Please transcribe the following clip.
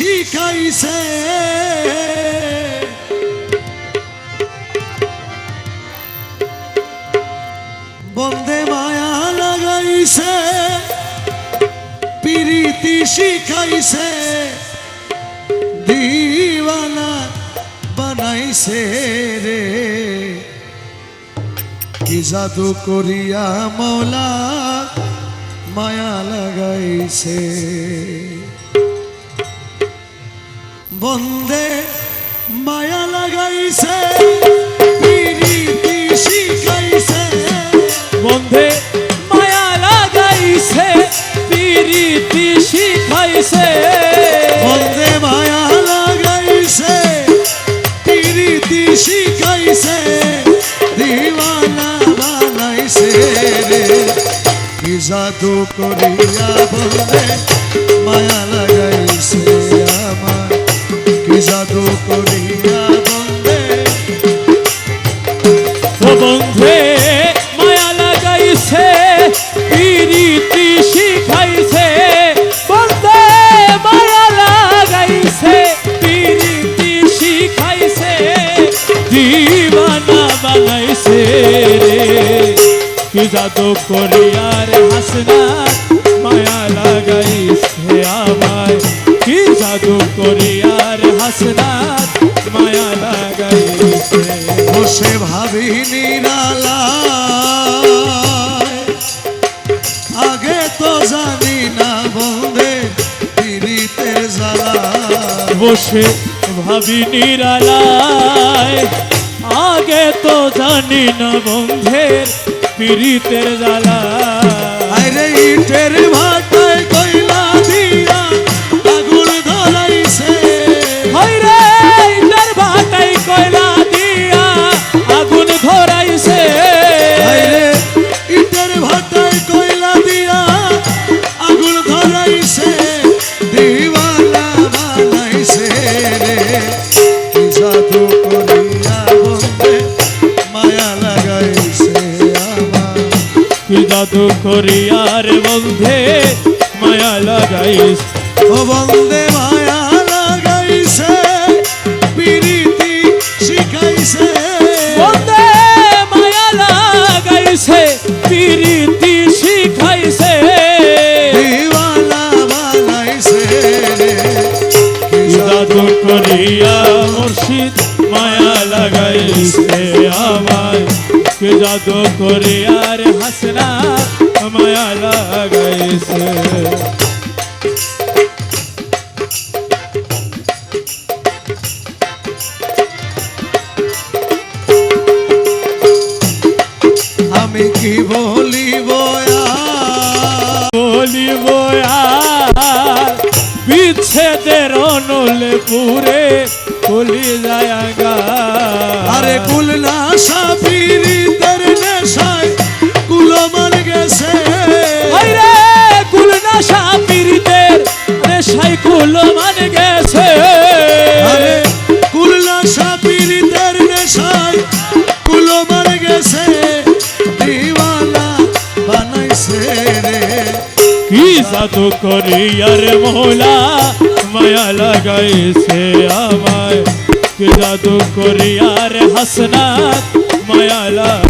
শিখাইছে। বন্দে মায়া লাগাইছে, প্রীতি শিখাইছে, দিওয়ানা বানাইছে রে। কি জাদু করিয়া মৌলা মায়া লাগাইছে। বন্দে মায়া লাগাইছে শিখাইছে। বন্ধে মায়া লাগাইছে, পিরিতি শিখাইছে। বন্দে মায়া লাগাইছে, প্রীতি শিখাইছে। দিওয়ানা বানাইছে রে। কি জাদু করিয়া বন্দে মায়া লাগাইছে। জাদু করিয়া বন্দে ও বন্ধে মায়া লাগাইছে, পিরিতি শিখাইছে। বন্ধে মায়া লাগাইছে, পিরিতি শিখাইছে। দিবানা বানাইছে কি জাদু করিয়ার হাসনা মায়া লাগাইছে। বসে ভাবি নিরালায়। আগে তো জানি না বন্ধের পীড়িতের জ্বালা কি জাদু করিয়ার বন্ধে মায়া লাগাইস ও বন্দে মায়া লাগাইছে প্রীতি শিখাইছে। বন্ধে মায়া লাগাইছে পীড়িতি শিখাইছে। দিওয়ানা বানাইছে জাদু করিয়া মুর্শিদ মায়া লাগাইছে আমায়। কে জাদু করিয়ার হাসনা মায়া লাগাইছে আমি কি বলিব আর? বলিব আর বিচ্ছেদের অনুলে পুরে বলি যায় আরে কুল না সাপিরিতের কি জাদু করিয়ার মোলা মায়া লাগাইছে আমায়। কি জাদু করিয়ার হাসনাত? মায়া লাগাইছে ও বন্ধে